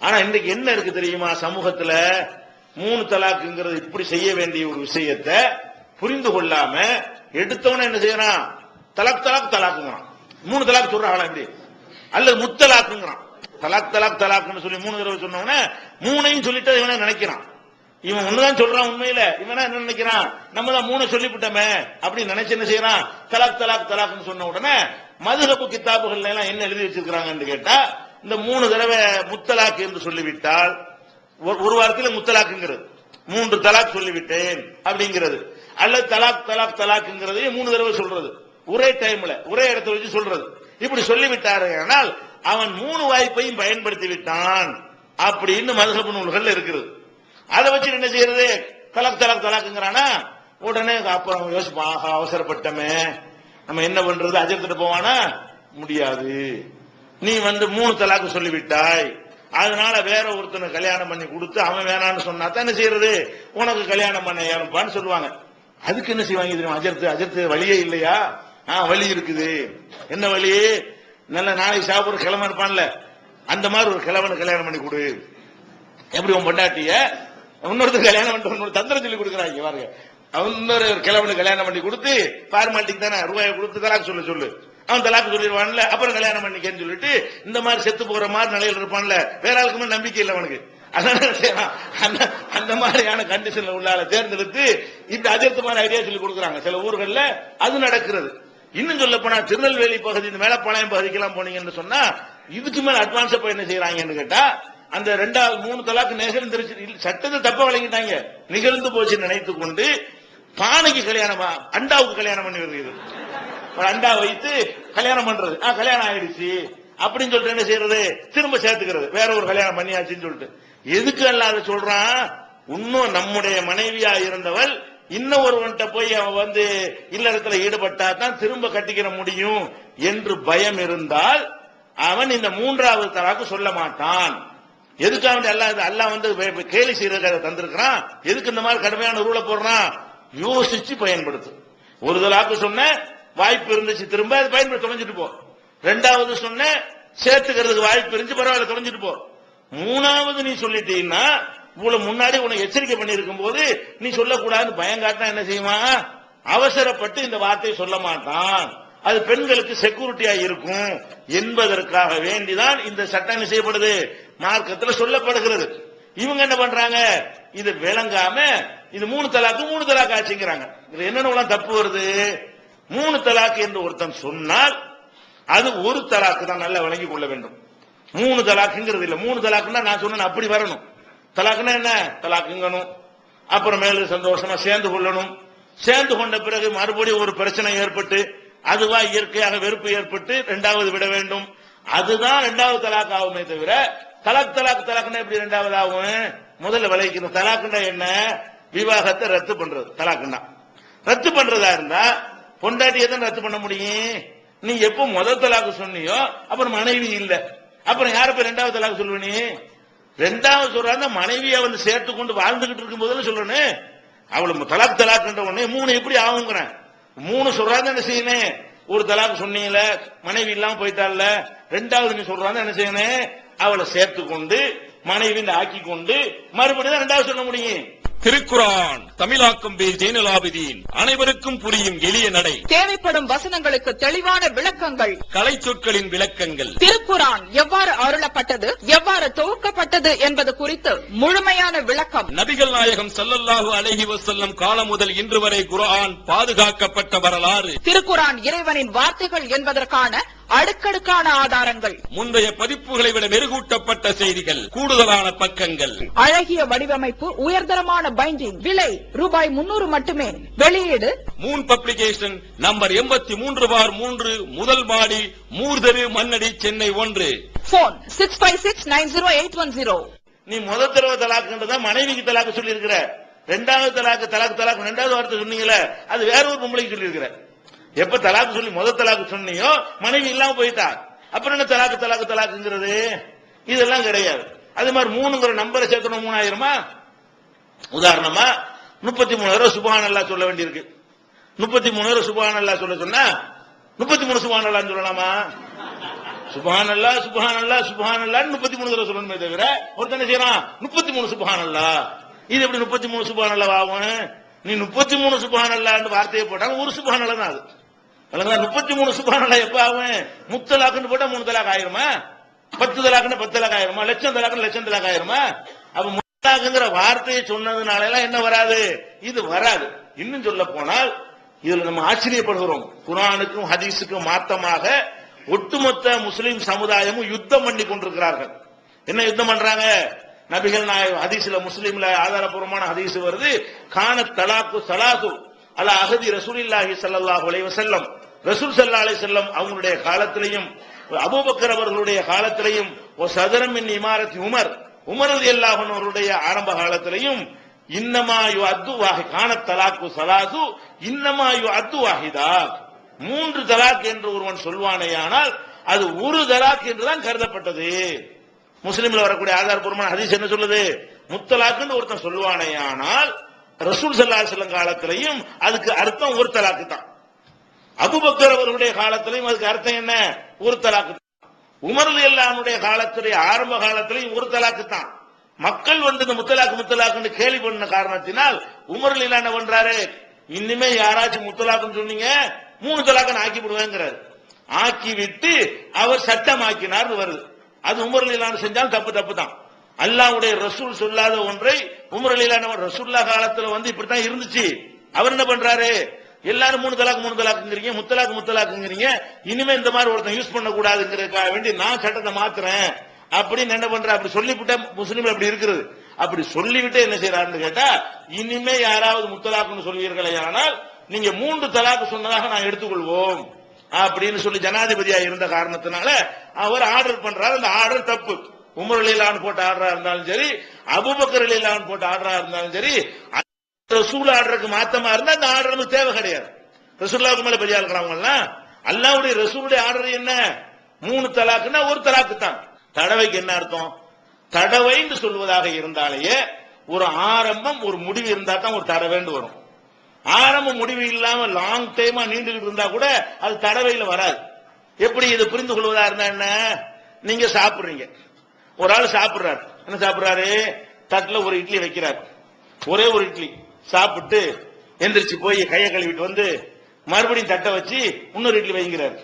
ஆனா இன்னைக்கு என்ன இருக்கு தெரியுமா? சமூகத்துல மூணு தலாக்குங்கிறது இப்படி செய்ய வேண்டிய ஒரு விஷயத்த புரிந்து கொள்ளாம எடுத்தவன என்ன செய்யறான்? தலாக் தலாக் தலாக்குங்கிறான். மூணு தலாக் சொல்றாங்களா இப்படி? அல்லது முத்தலாக்குங்கிறான். தலாக் தலாக் தலாக்குன்னு சொல்லி மூணு தடவை சொன்னவன மூணையும் சொல்லிட்டு இவனை நினைக்கிறான். இவன் ஒண்ணுதான் சொல்றான் உண்மையில. இவனா என்ன நினைக்கிறான்? நம்ம தான் மூணு சொல்லிவிட்டோமே அப்படின்னு நினைச்சு என்ன செய்யறான்? தலாக் தலாக் தலாக்னு சொன்ன உடனே மதுரப்பு கித்தாபுகள்ல எல்லாம் என்ன எழுதி வச்சிருக்காங்கன்னு கேட்டா இந்த மூணு தடவை முத்தலாக் என்று சொல்லிவிட்டால் ஒரு- ஒரு வாரத்தில் முத்தலாக்குங்கிறது. மூன்று தலாக் சொல்லிவிட்டேன் அப்படிங்கிறது. அல்லது தலாக் தலாக் தலாக்குங்கிறதையும் மூணு தடவை சொல்றது. ஒரே டைம்ல ஒரே இடத்துல வச்சு சொல்றது. இப்படி சொல்லிவிட்டாரு ஆனால் அவன் மூணு வாய்ப்பையும் பயன்படுத்தி விட்டான் அப்படின்னு மதுகப்பு நூல்கள் இருக்குது. அதை வச்சு என்ன செய்யறது? தலாக் தலாக் தலாக்குங்கிறானா? உடனே அப்புறம் யோசிப்பான் அவசரப்பட்டமே. நம்ம என்ன பண்றது? அஜர்த்திட்டு போவானா? முடியாது. நீ வந்து மூணு தலாக்கு சொல்லிவிட்டாய். அதனால வேற ஒருத்தனை கல்யாணம் பண்ணி கொடுத்து அவன் வேணான்னு சொன்னா தான் என்ன செய்யறது? உனக்கு கல்யாணம் பண்ண ஏறப்பான்னு சொல்லுவாங்க. அதுக்கு என்ன செய்வாங்க தெரியுமா? அஜர்த்து அஜர்த்து வழியே இல்லையா? ஆ வழி இருக்குது. என்ன வழி? நல்ல நாளைக்கு சாப்பிடுற கிழமை இருப்பான்ல. அந்த மாதிரி ஒரு கிழவனை கல்யாணம் பண்ணி கொடு. எப்படி உன் பொண்டாட்டிய? இன்னொருத்தர் கல்யாணம் பண்ணிட்டு இன்னொரு தந்திரம் சொல்லி கொடுக்குறாங்க பாருங்க. அவன் இன்னொரு கிழவனுக்கு கல்யாணம் பண்ணி கொடுத்து ஃபார்மாலிட்டிக்கு தானே ரூபாயை கொடுத்து தலாக்கு சொல்ல சொல்லு. அவன் தலாக்கு சொல்லிடுவான்ல. அப்புறம் கல்யாணம் பண்ணிக்கன்னு சொல்லிட்டு இந்த மாதிரி செத்து போற மாதிரி நிலையில இருப்பான்ல. வேற ஆளுக்குமே நம்பிக்கை இல்லை அவனுக்கு. அந்த அந்த மாதிரியான கண்டிஷன்ல உள்ளால தேர்ந்தெடுத்து இப்படி அதிர்த்த மாதிரி ஐடியா சொல்லி கொடுக்குறாங்க. சில ஊர்கள்ல அது நடக்கிறது. இன்னும் சொல்ல போனா திருநெல்வேலி பகுதி இந்த மேலப்பாளையம் பகுதிக்கெல்லாம் போனீங்கன்னு சொன்னா இதுக்கு மேல அட்வான்ஸ் இப்ப என்ன செய்யறாங்கன்னு கேட்டா அந்த ரெண்டாவது மூணு தலாக்கு நிகழ்ந்துருச்சு. சட்டத்தை தப்ப வழங்கிட்டாங்க நிகழ்ந்து போச்சு நினைத்து கொண்டு பானைக்கு கல்யாணம் அண்டாவுக்கு கல்யாணம் பண்ணி வருகிறது. ஒரு அண்டா வைத்து கல்யாணம் பண்றது. ஆ கல்யாணம் ஆயிடுச்சு. அப்படின்னு சொல்லிட்டு என்ன செய்யறது? திரும்ப சேர்த்துக்கிறது. வேற ஒரு கல்யாணம் பண்ணியாச்சுன்னு சொல்லிட்டு. எதுக்கு அல்லாத சொல்றான்? இன்னும் நம்முடைய மனைவியா இருந்தவள் இன்னும் ஒருவன்கிட்ட போய் அவன் வந்து இல்லறத்துல ஈடுபட்டா தான் திரும்ப கட்டிக்கிற முடியும் என்று பயம் இருந்தால் அவன் இந்த மூன்றாவது தலாக்கு சொல்ல மாட்டான். எதுக்காக வந்து அல்லாஹ் வந்து கேலி செய்யறதுக்காக தந்திருக்கிறான்? எதுக்கு இந்த மாதிரி கடுமையான ரூலை போடுறான்? யோசிச்சு பயன்படுத்து. ஒரு தலாக்கு சொன்ன வாய்ப்பு இருந்துச்சு திரும்ப அது பயன்படுத்த தொலைஞ்சிட்டு போ. ரெண்டாவது சொன்ன சேர்த்துக்கிறதுக்கு வாய்ப்பு இருந்துச்சு பரவாயில்ல தொலைஞ்சிட்டு போ. மூணாவது நீ சொல்லிட்டீங்கன்னா இவ்வளவு முன்னாடி உனக்கு எச்சரிக்கை பண்ணியிருக்கும் போது நீ சொல்லக்கூடாதுன்னு பயம் என்ன செய்வான் அவசரப்பட்டு இந்த வார்த்தையை சொல்ல மாட்டான். அது பெண்களுக்கு செக்யூரிட்டியா இருக்கும். என்பதற்காக வேண்டிதான் இந்த சட்டம் என்ன செய்யப்படுது? மார்க்கத்துல சொல்லப்படுகிறது. இவங்க என்ன பண்றாங்க? இது விளங்காம இது மூணு தலாக்கு மூணு தலாக்கு ஆச்சுங்கிறாங்க. இதுல என்னென்ன தப்பு வருது? மூணு தலாக்கு என்று ஒருத்தன் சொன்னால் அது ஒரு தலாக்கு தான் நல்லா விளங்கிக் கொள்ள வேண்டும். மூணு தலாக்குங்கிறது இல்ல. மூணு தலாக்குன்னா நான் சொன்னேன் அப்படி வரணும். தலாக்குன்னா என்ன? தலாக்குங்கணும் அப்புறம் மேலும் சந்தோஷமா சேர்ந்து கொள்ளணும். சேர்ந்து கொண்ட பிறகு மறுபடியும் ஒரு பிரச்சனை ஏற்பட்டு அதுவா இயற்கையாக வெறுப்பு ஏற்பட்டு இரண்டாவது விட வேண்டும். அதுதான் இரண்டாவது தலாக் ஆகுமே தவிர தலாக் தலாக் தலாக்னா எப்படி இரண்டாவது ஆகும்? முதல்ல விளைவிக்கணும் தலாக்குன்னா என்ன? விவாகத்தை ரத்து பண்றது. தலாக்குன்னா. ரத்து பண்றதா இருந்தா பொண்டாட்டியை தான் ரத்து பண்ண முடியும்? நீ எப்போ முதல் தலாக்கு சொன்னியோ அப்புறம் மனைவி இல்ல. அப்புறம் யார போய் ரெண்டாவது தலாக்கு சொல்லுவ நீ ரெண்டாவது சொல்றாங்க மனைவியை வந்து சேர்த்து கொண்டு வாழ்ந்துகிட்டு இருக்கும் போதுல சொல்லணும் அவள் தலாக் தலாக்குன்ற உடனே மூணு எப்படி ஆகுங்கிறேன். மூணு சொல்றாங்க என்ன செய்யணும் ஒரு தலாக்கு சொன்னீங்கல்ல மனைவி இல்லாம போயிட்டால ரெண்டாவது நீ சொல்றாங்க என்ன செய்யணும் அவளை சேர்த்து கொண்டு மனைவி ஆக்கி கொண்டு மறுபடியும் தான் ரெண்டாவது சொல்ல முடியும். திருக்குரான் தமிழாக்கம் பே ஜெயினலாபிதீன் அனைவருக்கும் புரியும் எளிய நடை. தேவைப்படும் வசனங்களுக்கு தெளிவான விளக்கங்கள். கலை சொற்களின் விளக்கங்கள். திருக்குரான் எவ்வாறு அருளப்பட்டது எவ்வாறு தொகுக்கப்பட்டது என்பது குறித்து முழுமையான விளக்கம். நபிகள் நாயகம் ஸல்லல்லாஹு அலைஹி வஸல்லம் காலம் முதல் இன்று வரை குர்ஆன் பாதுகாக்கப்பட்ட வரலாறு. திருக்குரான் இறைவனின் வார்த்தைகள் என்பதற்கான அடுக்கடுக்கான ஆதாரங்கள். முந்தைய பதிப்புகளை விட மெருகூட்டப்பட்ட செய்திகள் கூடுதலான பக்கங்கள். அழகிய வடிவமைப்பு உயர்தரமான பைண்டிங் விலை ரூபாய் முன்னூறு மட்டுமே. வெளியீடு. மூன் பப்ளிகேஷன் நம்பர் எண்பத்தி மூன்று பார் மூன்று முதல் மாடி மூர்தரு மன்னடி சென்னை ஒன்று. Phone six five six nine zero eight one zero நீ முதல் தடவை தலாக்குன்றதா மனைவிக்கு தலாக்கு சொல்லி இருக்கிற ரெண்டாவது தலாக்கு தலாக்கு தலாக்கு ரெண்டாவது வார்த்தை சொன்னீங்களே அது வேற ஒரு பொம்பளைக்கு சொல்லி இருக்கிற எப்ப தலாக்கு சொல்லி முதல் தலாக்கு சொன்னியோ மனைவி இல்லாம போயிட்டா. அப்புறம் என்ன தலாக்கு தலாக்கு தலாக்குங்கிறது? இதெல்லாம் கிடையாது. அதே மாதிரி மூணுங்கிற நம்பரை சேர்க்கணும் மூணாயிரமா? உதாரணமா முப்பத்தி மூணாயிரம் சுபான் அல்லா சொல்ல வேண்டியிருக்கு. முப்பத்தி மூணாயிரம் சுபான் அல்லா சொல்ல சொன்னா முப்பத்தி மூணு சுபான் அல்லான்னு சொல்லலாமா? சுபான் அல்லா சுபான் அல்லா சுபான் சுபஹானல்லா முப்பத்தி மூணு தடவை சொல்லணுமே தவிர ஒருத்தனை செய்யறான்? முப்பத்தி மூணு சுபான் அல்லா இது எப்படி முப்பத்தி மூணு சுபான் அல்லா ஆகும் நீ முப்பத்தி மூணு சுபான் அல்லான்னு வார்த்தையை போட்டாங்க ஒரு சுபஹானல்லா தான் அது. விளங்குதா? முப்பத்தி மூணு சுபான் அல்லா எப்ப ஆகும்? முத்தலாக்குன்னு போட்டா மூணு தலாக் ஆயிருமா? பத்து தலாக்குன்னு பத்து தலாக் ஆயிருமா? லட்சம் தலாக்குன்னு லட்சம் தலாக் ஆயிருமா? அப்ப முத்தலாக்குங்கிற வார்த்தையை சொன்னதுனால எல்லாம் என்ன வராது? இது வராது. இன்னும் சொல்ல போனால் இதுல நம்ம ஆச்சரியப்படுகிறோம். குரானுக்கும் ஹதீஸுக்கும் மாத்தமாக ஒட்டுமொத்த முஸ்லிம் சமுதாயமும் யுத்தம் பண்ணி கொண்டிருக்கிறார்கள். என்ன யுத்தம் பண்றாங்க? நபிகள் நாயகம் ஹதீஸ்ல முஸ்லீம்ல ஆதாரபூர்வமான ஹதீஸ் வருது. கான தலாக்கு சலாசு அல அகதி ரசூலில்லாஹி இல்லாஹி அலைஹி செல்லம் ரசூல் ஸல்லல்லாஹு அலைஹி செல்லம் அவங்களுடைய காலத்திலையும் அபூபக்கர் அவர்களுடைய காலத்திலையும் ஒரு சதுரம் மின் இமாரத் உமர் உமர் எல்லாவனோருடைய ஆரம்ப காலத்திலையும் இன்னமாயு அத்து வாஹி கான தலாக்கு சலாசு இன்னமாயு அத்து வாஹிதா. மூன்று தலாக் என்று ஒருவன் சொல்வானேயானால் அது ஒரு தலாக் என்றுதான் கருதப்பட்டது. முஸ்லீம்ல வரக்கூடிய ஆதாரபூர்வமான ஹதீஸ் என்ன சொல்லுது? முத்தலாக்குன்னு ஒருத்தன் சொல்லுவானேயானால் ரசூல் சல்லா அலைஹி காலத்திலையும் அதுக்கு அர்த்தம் ஒரு தலாக்கு தான். அபுபக்கர் அவர்களுடைய காலத்திலையும் அதுக்கு அர்த்தம் என்ன? ஒரு தலாக்கு தான் உமர் அல்லானுடைய காலத்துடைய ஆரம்ப காலத்திலையும் ஒரு தலாக்கு தான். மக்கள் வந்து இந்த முத்தலாக்கு முத்தலாக்குன்னு கேள்வி பண்ண காரணத்தினால் உமர் இல்லா என்ன பண்றாரு இனிமே யாராச்சும் முத்தலாக்குன்னு சொன்னீங்க மூணு தலாக்குன்னு ஆக்கி விடுவேங்கிறாரு. ஆக்கி விட்டு அவர் சட்டமாக்கினார் வருது. அது உமர் இல்லான்னு செஞ்சாலும் தப்பு தப்பு தான். அல்லாவுடைய ரசூல் சொல்லாத ஒன்றை உமர் அலிலான ரசூல்லா காலத்துல வந்து இப்படித்தான் இருந்துச்சு. அவர் என்ன பண்றாரு? எல்லாரும் மூணு தலாக்கு மூணு தலாக்குங்கிறீங்க முத்தலாக்கு முத்தலாக்குங்கிறீங்க. இனிமே இந்த மாதிரி ஒருத்தன் யூஸ் பண்ணக்கூடாதுங்கிறதுக்காக வேண்டி நான் சட்டத்தை மாத்துறேன். அப்படின்னு என்ன பண்ற? அப்படி சொல்லிவிட்டா முஸ்லீம் அப்படி இருக்கிறது. அப்படி சொல்லிவிட்டு என்ன செய்யறாருன்னு கேட்டா இனிமே யாராவது முத்தலாக்குன்னு சொல்வீர்களே ஆனால் நீங்க மூன்று தலாக்கு சொன்னதாக நான் எடுத்துக்கொள்வோம். அப்படின்னு சொல்லி ஜனாதிபதியா இருந்த காரணத்தினால அவர் ஆர்டர் பண்றாரு. அந்த ஆர்டர் தப்பு. உமர் அலிலான் போட்ட ஆர்டரா இருந்தாலும் சரி அபுபக்கர் அலிலான் போட்ட ஆர்டரா இருந்தாலும் சரி ரசூல் ஆர்டருக்கு மாத்தமா இருந்தா அந்த ஆர்டர் நமக்கு தேவை கிடையாது. ரசூல்லாவுக்கு மேல பெரிய இருக்கிறவங்க அல்லாவுடைய ரசூலுடைய ஆர்டர் என்ன? மூணு தலாக்குன்னா ஒரு தலாக்கு தான் தடவைக்கு என்ன அர்த்தம்? தடவைன்னு சொல்வதாக இருந்தாலேயே ஒரு ஆரம்பம் ஒரு முடிவு இருந்தா தான் ஒரு தடவைன்னு வரும். ஆரம்ப முடிவு இல்லாம லாங் டைமா நீண்டுகிட்டு இருந்தா கூட அது தடவையில வராது. எப்படி இதை புரிந்து கொள்வதா இருந்தா என்ன? நீங்க சாப்பிடுறீங்க. ஒரு ஆள் சாப்பிடுறாரு. என்ன சாப்பிடுறாரு? தட்டுல ஒரு இட்லி வைக்கிறார். ஒரே ஒரு இட்லி. சாப்பிட்டு எந்திரிச்சு போய் கையை கழுவிட்டு வந்து மறுபடியும் தட்டை வச்சு இன்னொரு இட்லி வைங்கிறார்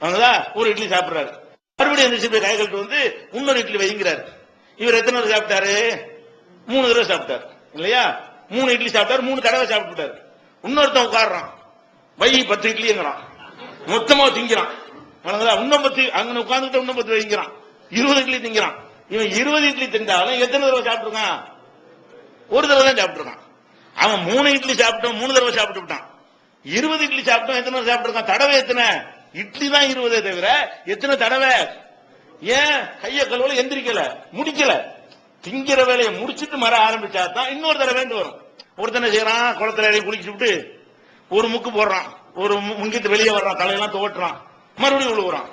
அவங்களா ஒரு இட்லி சாப்பிடுறாரு. மறுபடியும் எந்திரிச்சு போய் கையை கழுவிட்டு வந்து இன்னொரு இட்லி வைங்கிறார் இவர் எத்தனை தடவை சாப்பிட்டாரு? மூணு தடவை சாப்பிட்டார். இல்லையா? மூணு இட்லி சாப்பிட்டாரு மூணு தடவை சாப்பிட்டுட்டாரு இன்னொருத்தன் உட்காடுறான் வை பத்து இட்லிங்கிறான். மொத்தமா திங்கிறான். வணங்குதா இன்னும் பத்து அங்க உட்கார்ந்துட்டு இன்னும் பத்து வைங்கிறான் இருபது இட்லி திங்கிறான். இவன் இருபது இட்லி திண்டாலும் எத்தனை தடவை சாப்பிட்டுருக்கான்? ஒரு தடவை தான் சாப்பிட்டுருக்கான். அவன் மூணு இட்லி சாப்பிட்டோம் மூணு தடவை சாப்பிட்டு விட்டான். இருபது இட்லி சாப்பிட்டோம் எத்தனை சாப்பிட்டுருக்கான் தடவை எத்தனை? இட்லி தான் இருபதே தவிர எத்தனை தடவை? ஏன்? கைய கழுவல எந்திரிக்கல முடிக்கல. திங்கிற வேலையை முடிச்சிட்டு மர ஆரம்பிச்சா தான் இன்னொரு தடவை வேண்டு வரும். ஒருத்தனை செய்யறான்? குளத்துல இடையே குளிச்சு விட்டு ஒரு முக்கு போடுறான். ஒரு முங்கிட்டு வெளியே வர்றான். தலையெல்லாம் துவட்டுறான். மறுபடியும் விழுவுறான்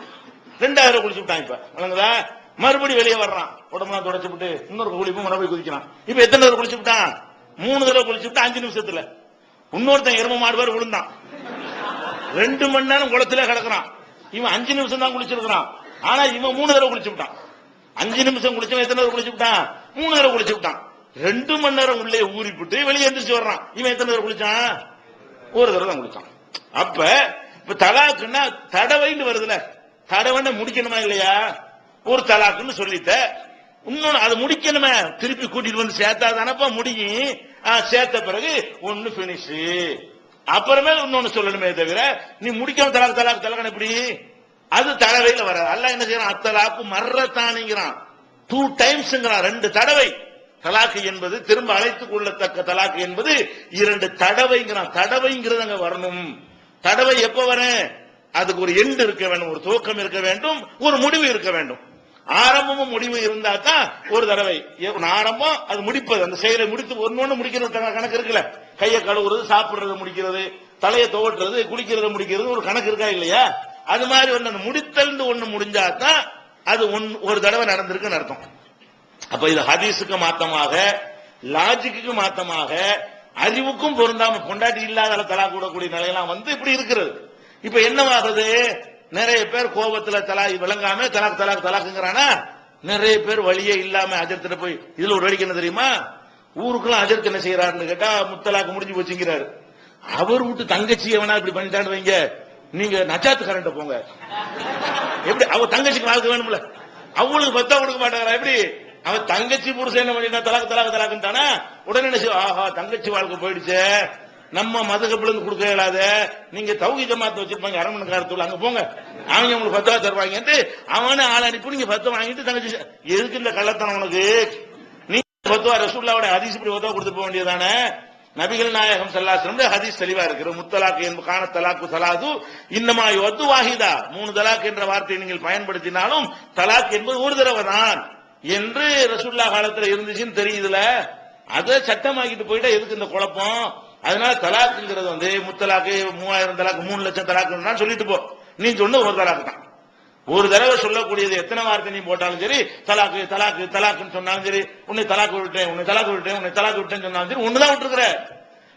ரெண்டாயிரம் குளிச்சு விட்டான் இப்ப. வழங்குதா மறுபடியும் வெளியே வர்றான். உடம்பெல்லாம் தொடச்சு விட்டு இன்னொரு குளிப்பு மறுபடியும் குதிக்கிறான். இப்ப எத்தனை தடவை குளிச்சு விட்டான்? மூணு தடவை குளிச்சு விட்டு அஞ்சு நிமிஷத்துல. இன்னொருத்தன் எரும மாடு பேர் விழுந்தான். ரெண்டு மணி நேரம் குளத்திலே கிடக்குறான். இவன் அஞ்சு நிமிஷம் தான் குளிச்சிருக்கிறான். ஆனா இவன் மூணு தடவை குளிச்சு விட்டான். அஞ்சு நிமிஷம் குளிச்சவன் எத்தனை தடவை குளிச்சு விட்டான்? மூணு தடவை குளிச்சு விட்டான். ரெண்டு மணி நேரம் உள்ளே ஊறி விட்டு வெளியே எந்திரிச்சு வர்றான். இவன் எத்தனை தடவை குளிச்சான்? ஒரு தடவை தான் குளிச்சான். அப்ப இப்ப தலாக்குன்னா தடவைன்னு வருதுல. தடவைன்னு முடிக்கணுமா இல்லையா? ஒரு தலாக்குன்னு சொல்லிட்ட. இன்னொன்னு அதை முடிக்கணுமே. திருப்பி கூட்டிட்டு வந்து சேர்த்தா தானப்பா முடியும் சேர்த்த பிறகு ஒன்னு பினிஷ் அப்புறமே இன்னொன்னு சொல்லணுமே தவிர நீ முடிக்காம தலாக்கு தலாக்கு தலாக்கு எப்படி? அது தடவையில வராது. அல்ல என்ன செய்யறான்? அத்தலாக்கு மர்றத்தானிங்கிறான். டூ டைம்ஸ்ங்கிறான் ரெண்டு தடவை. தலாக்கு என்பது திரும்ப அழைத்துக் கொள்ளத்தக்க தலாக்கு என்பது இரண்டு தடவைங்கிறான். தடவைங்கிறது அங்க வரணும். தடவை எப்ப வர? அதுக்கு ஒரு எண்டு இருக்க வேண்டும் ஒரு துவக்கம் இருக்க வேண்டும் ஒரு முடிவு இருக்க வேண்டும். ஆரம்பமும் முடிவு இருந்தா தான் ஒரு தடவை. ஆரம்பம் அது முடிப்பது. அந்த செயலை முடித்து ஒன்னொன்னு முடிக்கிறது கணக்கு இருக்குல்ல. கையை கழுவுறது சாப்பிடுறது முடிக்கிறது தலையை துவட்டுறது குளிக்கிறது முடிக்கிறது ஒரு கணக்கு இருக்கா இல்லையா? அது மாதிரி வந்து அந்த முடித்தல் ஒண்ணு முடிஞ்சா தான் அது ஒன்- ஒரு தடவை நடந்திருக்குன்னு அர்த்தம். அப்ப இது ஹதீஸுக்கு மாத்தமாக லாஜிக்கு மாத்தமாக அறிவுக்கும் பொருந்தாம பொண்டாட்டி இல்லாத தலா கூடக்கூடிய நிலையெல்லாம் வந்து இப்படி இருக்கிறது. இப்ப என்னவாகுது? நிறைய பேர் கோபத்துல தலா விளங்காம தலாக் தலாக் தலாக்குங்கிறானா? நிறைய பேர் வழியே இல்லாம அஜர்த்திட்ட போய் இதுல ஒரு வழிக்கு என்ன தெரியுமா? ஊருக்குலாம் அஜர்த் என்ன செய்யறாருன்னு கேட்டா முத்தலாக்கு முடிஞ்சு போச்சுங்கிறாரு. அவர் விட்டு தங்கச்சி எவனா இப்படி பண்ணிட்டான்னு வைங்க. நீங்க நச்சாத்து கரண்ட போங்க. எப்படி? அவ தங்கச்சிக்கு வாழ்க்கை வேணும்ல. அவளுக்கு பத்தா கொடுக்க மாட்டாரா எப்படி? அவன் தங்கச்சி புருஷன் என்ன பண்ணிட்டா தலாக்கு தலாக்கு தலாக்குன்ட்டானா உடனே என்ன செய்வா, ஆஹா தங்கச்சி வாழ்க்கை போயிடுச்சே. நம்ம மதுகப்புல இருந்து கொடுக்க இயலாத நீங்க தௌகி ஜமாத்து வச்சிருப்பாங்க அரமண காரத்துல அங்க போங்க. அவங்க உங்களுக்கு பத்தா தருவாங்கன்ட்டு அவனே ஆள் அனுப்பி நீங்க பத்து வாங்கிட்டு தங்கச்சி எதுக்கு இந்த கள்ளத்தனம் உனக்கு? நீ பத்துவா ரசூல்லாவோட ஹதீஸ் இப்படி பத்துவா கொடுத்து போக வேண்டியதானே நபிகள் நாயகம் சல்லாஸ்லம் ஹதீஸ் தெளிவா இருக்கு முத்தலாக்கு என்பது காண தலாக்கு தலாது இன்னமா ஒத்து வாஹிதா. மூணு தலாக் என்ற வார்த்தையை நீங்கள் பயன்படுத்தினாலும் தலாக் என்பது ஒரு தடவை தான். என்று ரசுல்லா காலத்துல இருந்துச்சுன்னு தெரியுதுல? அதை சட்டமாக்கிட்டு போயிட்டா எதுக்கு இந்த குழப்பம்? அதனால தலாக்குங்கிறது வந்து முத்தலாக்கு மூவாயிரம் தலாக்கு மூணு லட்சம் தலாக்குன்னு சொல்லிட்டு போ. நீ சொன்ன ஒரு தலாக்கு தான். ஒரு தடவை சொல்லக்கூடியது எத்தனை வார்த்தை நீ போட்டாலும் சரி தலாக்கு தலாக்கு தலாக்குன்னு சொன்னாலும் சரி உன்னை தலாக்கு விட்டேன் உன்னை தலாக்கு விட்டேன் உன்னை தலாக்கு விட்டேன்னு சொன்னாலும் சரி ஒண்ணுதான் விட்டுருக்கிற.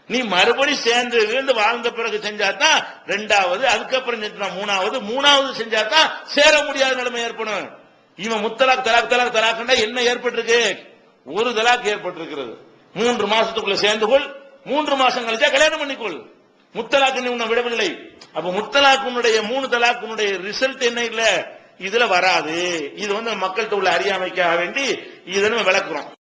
நீ மறுபடி சேர்ந்து வீழ்ந்து வாழ்ந்த பிறகு செஞ்சாதான் ரெண்டாவது அதுக்கப்புறம் செஞ்சா மூணாவது மூணாவது செஞ்சாதான் சேர முடியாத நிலைமை ஏற்படும். இவன் முத்தலாக் தலாக் தலாக் தலாக்குன்னா என்ன ஏற்பட்டிருக்கு? ஒரு தலாக் ஏற்பட்டிருக்கிறது. மூன்று மாசத்துக்குள்ள சேர்ந்து கொள் மூன்று மாசம் கழிச்சா கல்யாணம் பண்ணிக்கொள். முத்தலாக்கு நீ உன்னை விடவில்லை. அப்ப முத்தலாக்குனுடைய மூணு தலாக்குனுடைய ரிசல்ட் என்ன இல்ல? இதுல வராது. இது வந்து மக்கள்கிட்ட உள்ள அறியாமைக்காக வேண்டி இதை நம்ம விளக்குறோம்.